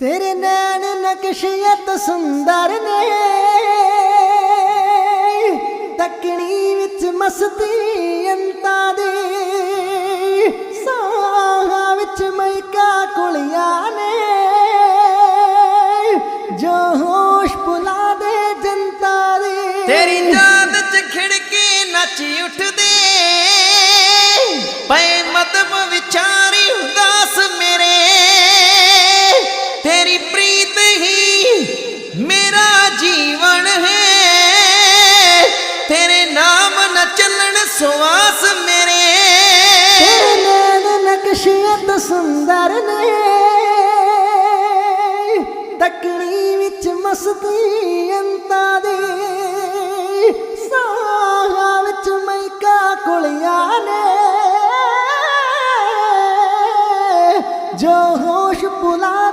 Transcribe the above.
ਤੇਰੇ ਨੈਣ ਨਕਸ਼ੀਅਤ ਸੁੰਦਰ ਨੇ। ਤਕਣੀ ਵਿੱਚ ਮਸਤੀ ਅੰਤਾਂ ਦੀ। ਸਾਹਾਂ ਵਿੱਚ ਮਹਿਕਾ ਕੁਲੀਆਂ ਨੇ। ਜੋ ਹੋਸ਼ ਭੁਲਾ ਦੇ ਜਨਤਾ ਦੇ। ਤੇਰੀ ਯਾਦ ਚ ਖਿੜਕੀ ਨੱਚ ਉੱਠ ਸਵਾਸ ਮੇਰੇ। ਤੇਰੇ ਨਕਸ਼ੀਅਤ ਸੁੰਦਰ ਨੇ। ਤਕਣੀ ਵਿੱਚ ਮਸਤੀ ਅੰਤਾਂ ਦੀ। ਸਾਹਾਂ ਵਿੱਚ ਮਹਿਕਾ ਕੁਲੀਆਂ ਨੇ। ਜੋ ਹੋਸ਼ ਭੁਲਾ